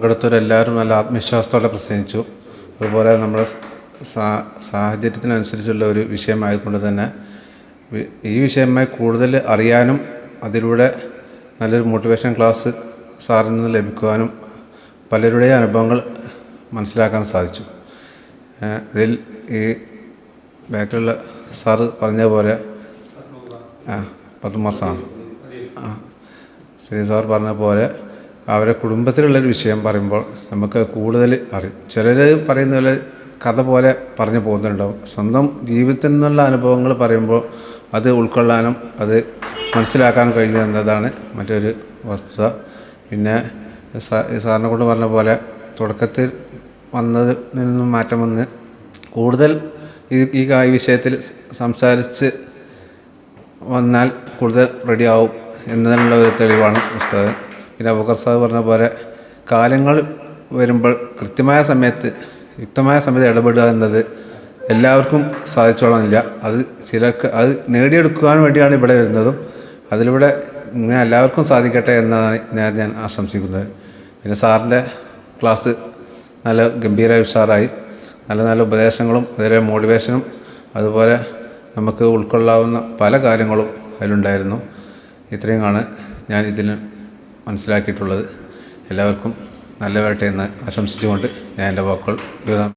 പങ്കെടുത്തവരെല്ലാവരും നല്ല ആത്മവിശ്വാസത്തോടെ പ്രസംഗിച്ചു. അതുപോലെ നമ്മുടെ സാഹചര്യത്തിനനുസരിച്ചുള്ള ഒരു വിഷയമായതുകൊണ്ട് തന്നെ ഈ വിഷയമായി കൂടുതൽ അറിയാനും അതിലൂടെ നല്ലൊരു മോട്ടിവേഷൻ ക്ലാസ് സാറിൽ നിന്ന് ലഭിക്കുവാനും പലരുടെയും അനുഭവങ്ങൾ മനസ്സിലാക്കാൻ സാധിച്ചു. ഇതിൽ ഈ ബാക്കിലുള്ള സാറ് പറഞ്ഞ പോലെ പത്മസാണ് ആ ശ്രീ സാർ പറഞ്ഞ പോലെ അവരെ കുടുംബത്തിലുള്ളൊരു വിഷയം പറയുമ്പോൾ നമുക്ക് കൂടുതൽ അറിയും. ചിലർ പറയുന്ന പോലെ കഥ പോലെ പറഞ്ഞു പോകുന്നുണ്ടാവും. സ്വന്തം ജീവിതത്തിൽ നിന്നുള്ള അനുഭവങ്ങൾ പറയുമ്പോൾ അത് ഉൾക്കൊള്ളാനും അത് മനസ്സിലാക്കാൻ കഴിയുക എന്നതാണ് മറ്റൊരു വസ്തുത. പിന്നെ സാറിനെ കൊണ്ട് പറഞ്ഞ പോലെ തുടക്കത്തിൽ വന്നതിൽ നിന്നും മാറ്റം വന്ന് കൂടുതൽ ഈ ഈ വിഷയത്തിൽ സംസാരിച്ച് വന്നാൽ കൂടുതൽ റെഡിയാവും എന്നതിനുള്ള ഒരു തെളിവാണ് പുസ്തകം പിന്നെ അബൂക്കർ പറഞ്ഞ പോലെ കാലങ്ങൾ വരുമ്പോൾ കൃത്യമായ സമയത്ത് യുക്തമായ സമയത്ത് ഇടപെടുക എന്നത് എല്ലാവർക്കും സാധിച്ചോളന്നില്ല. അത് ചിലർക്ക് അത് നേടിയെടുക്കുവാൻ വേണ്ടിയാണ് ഇവിടെ വരുന്നതും അതിലൂടെ ഇങ്ങനെ എല്ലാവർക്കും സാധിക്കട്ടെ എന്നാണ് ഞാൻ ഞാൻ ആശംസിക്കുന്നത്. പിന്നെ സാറിന്റെ ക്ലാസ് നല്ല ഗംഭീര ഉഷാറായി. നല്ല നല്ല ഉപദേശങ്ങളും അതിലെ മോട്ടിവേഷനും അതുപോലെ നമുക്ക് ഉൾക്കൊള്ളാവുന്ന പല കാര്യങ്ങളും അതിലുണ്ടായിരുന്നു. ഇത്രയുമാണ് ഞാൻ ഇതിൽ മനസ്സിലാക്കിയിട്ടുള്ളത്. എല്ലാവർക്കും നല്ല വരട്ടെ എന്ന് ആശംസിച്ചുകൊണ്ട് ഞാൻ എന്റെ വാക്കുകൾ